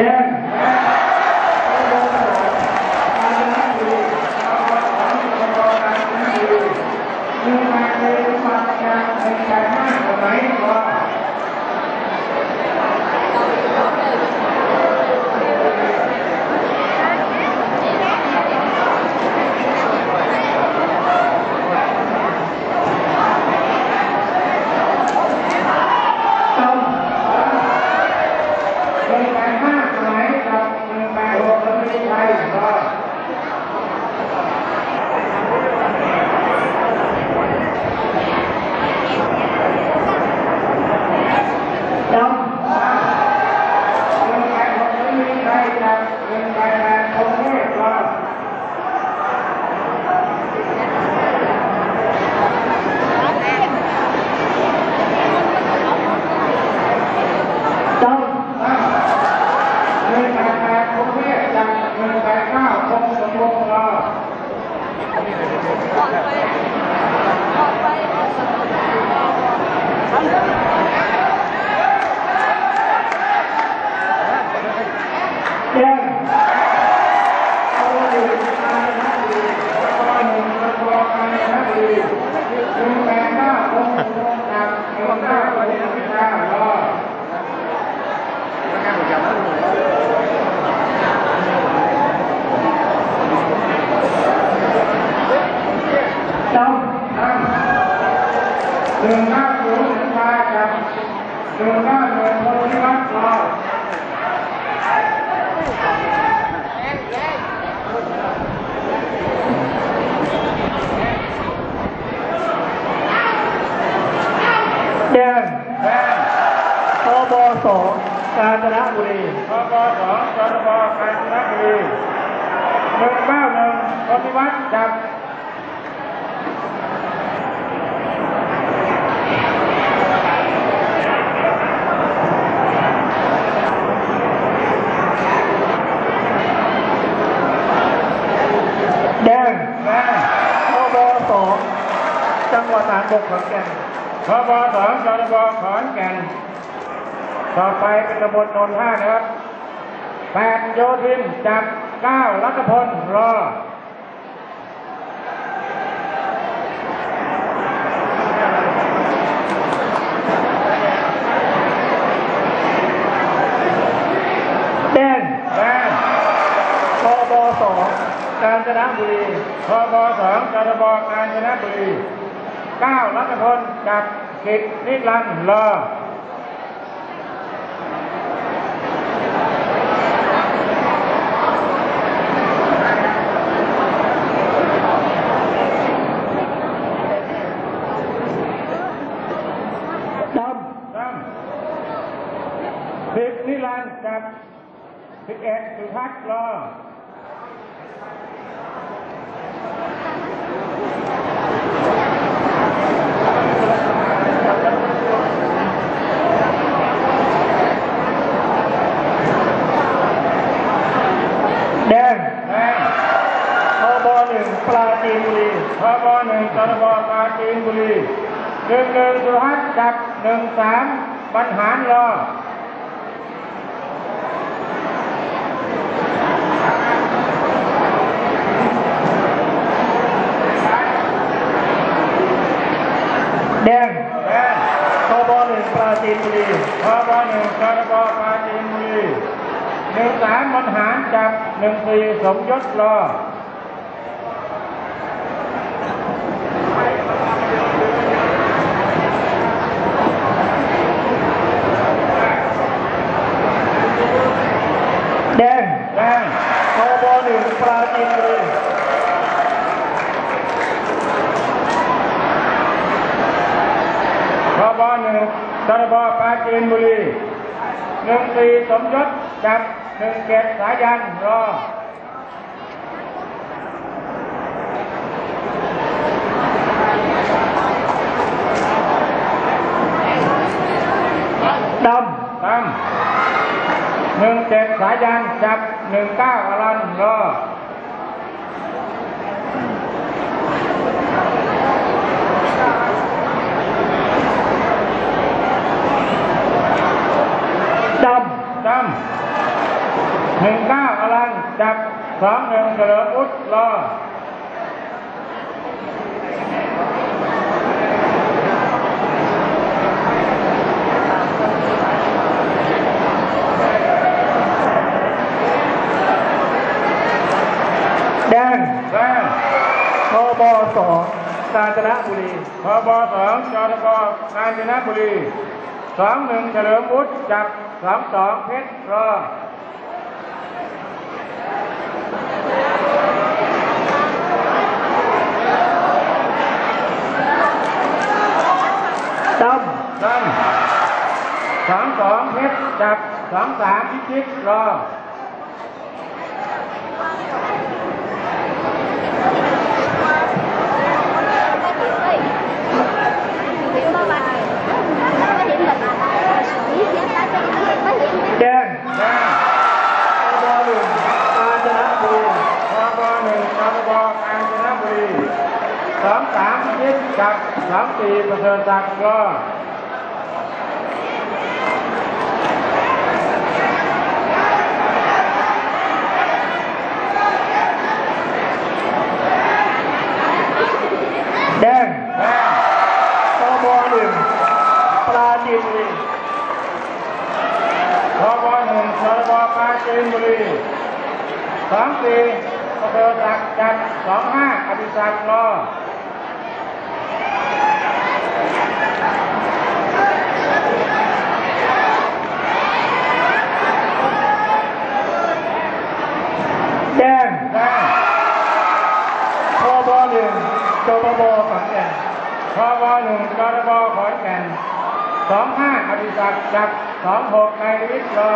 แดง ต้องหนึ่งแปดห้าสมัยกับหนึ่งแปดหกแล้วไม่ใช่ก็ ต้อง หนึ่งแปดหกแล้วไม่ใช่กับหนึ่งแปดแปดคงเทพก็ ต้อง หนึ่งแปดแปดคงเทพจากหนึ่งแปดเก้าคงสมบูรณ์ก็ แดง เอาหนึ่งการนับดีเอาหนึ่งกระทรวงการนับดีหนึ่งแปดเก้าคงสมบูรณ์จากหนึ่งเก้าคงสมบูรณ์ก็ ต้อง หนึ่งห้าศูนย์ถึงมาจากหนึ่งห้าหนึ่งคนที่วัดรอแดงแบนทบสองกาญจนบุรีพบสองจรบกาญจนบุรีหนึ่งเก้าหนึ่งคนที่วัดจาก แดง แบน ทบสอง จังหวัดตากบขอนแก่นพบสองจรบขอนแก่น ต่อไปเป็นตำบลโนนท่านะครับแปดโยธินจากเก้ารัตพลรอแดงแบนทบสองกาญจนบุรีพบสองจรบกาญจนบุรี ก้ารัตพลจากกิจนิรันดร์รอดตั้มสิบนิรันดร์กับสิบเอ็ดสุพัฒน์รอำแดง แดง ทบหนึ่งปราจีนบุรี พบหนึ่งจรบปราจีนบุรี หนึ่งหนึ่งสุพัฒน์กับหนึ่งสามบรรหารรอแดงแดงทบหนึ่งปราจีนบุรีพบหนึ่งจรบปราจีนบุรีหนึ่งสามบรรหารกับหนึ่งสี่สมยศรอ แดง แดง ทบหนึ่งปราจีนบุรี พบ หนึ่งจรบปราจีนบุรีหนึ่งสี่สมยศกับหนึ่งเจ็ดสายันรอดตั้มหนึ่งเจ็ดสายันจับหนึ่งเก้าอลันรอำด ตั้มำท สองหนึ่งเฉลิมอุดรอแดงแรงทบสองกาญจนบุรีพบสองจตบกาญจนบุรีสองหนึ่งเฉลิมอุดจับสองสองเพชรรอ ด ดันสองสองเพชรจับสองสามพิชิตรอำแดงแดงทบหนึ่งกาญจนบุรีพบหนึ่งจตบกาญจนบุรีสองสามพิชิตจับสองสี่ประเสริฐศักดิ์รอ แดง แดง ทบหนึ่งปราจีนบุรี พบหนึ่งจตบปราจีนบุรี สองสี่ประเสริฐศักจับสองห้าอภิศักดิ์รอแดงแดงทบหนึ่งจปบขอนแก่นพบหนึ่งจตบขอนแก่นสองห้าอภิศักดิ์จับสองหกนายวิทย์รอ